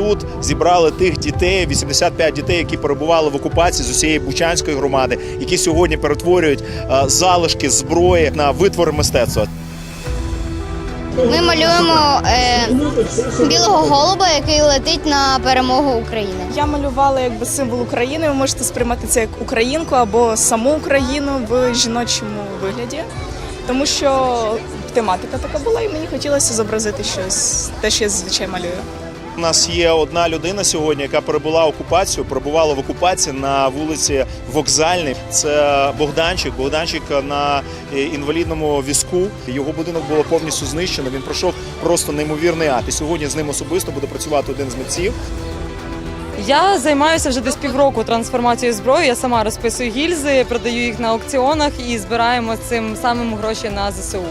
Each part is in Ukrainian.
тут зібрали тих дітей, 85 дітей, які перебували в окупації з усієї Бучанської громади, які сьогодні перетворюють е, залишки зброї на витвори мистецтва. Ми малюємо е, білого голуба, який летить на перемогу України. Я малювала якби символ України. Ви можете сприймати це як українку або саму Україну в жіночому вигляді, тому що тематика така була, і мені хотілося зобразити щось, те, що я зазвичай малюю. У нас є одна людина сьогодні, яка перебула окупацію, перебувала в окупації на вулиці Вокзальній. Це Богданчик. Богданчик на е, інвалідному візку. Його будинок було повністю знищено. Він пройшов просто неймовірний ад. І сьогодні з ним особисто буде працювати один з митців. Я займаюся вже десь півроку трансформацією зброї. Я сама розписую гільзи, продаю їх на аукціонах і збираємо цим самим гроші на ЗСУ.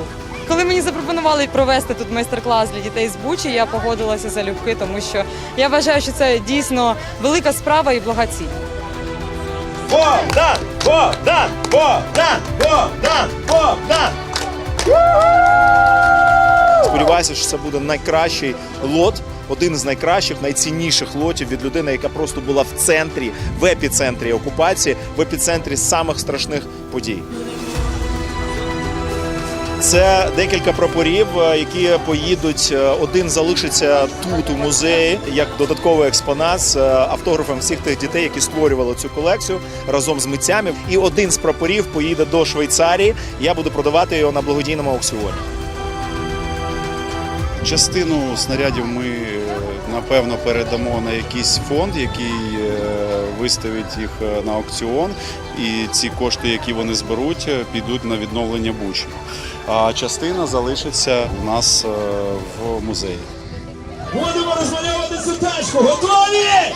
Коли мені запропонували провести тут майстер-клас для дітей з Бучі, я погодилася залюбки, тому що я вважаю, що це дійсно велика справа і блага ціль. Богдан! Богдан! Богдан! Богдан! Богдан! Сподіваюся, що це буде найкращий лот, один з найкращих, найцінніших лотів від людини, яка просто була в центрі, в епіцентрі окупації, в епіцентрі самих страшних подій. Це декілька прапорів, е, які поїдуть. е, Один залишиться тут у музеї як додатковий експонат з е, автографом всіх тих дітей, які створювали цю колекцію разом з митцями. І один з прапорів поїде до Швейцарії. Я буду продавати його на благодійному аукціоні. Частину снарядів ми напевно передамо на якийсь фонд, який е, виставить їх е, на аукціон, і ці кошти, які вони зберуть, е, підуть на відновлення бучі. А частина залишиться у нас в музеї. Будемо розмальовувати цю тачку. Готові?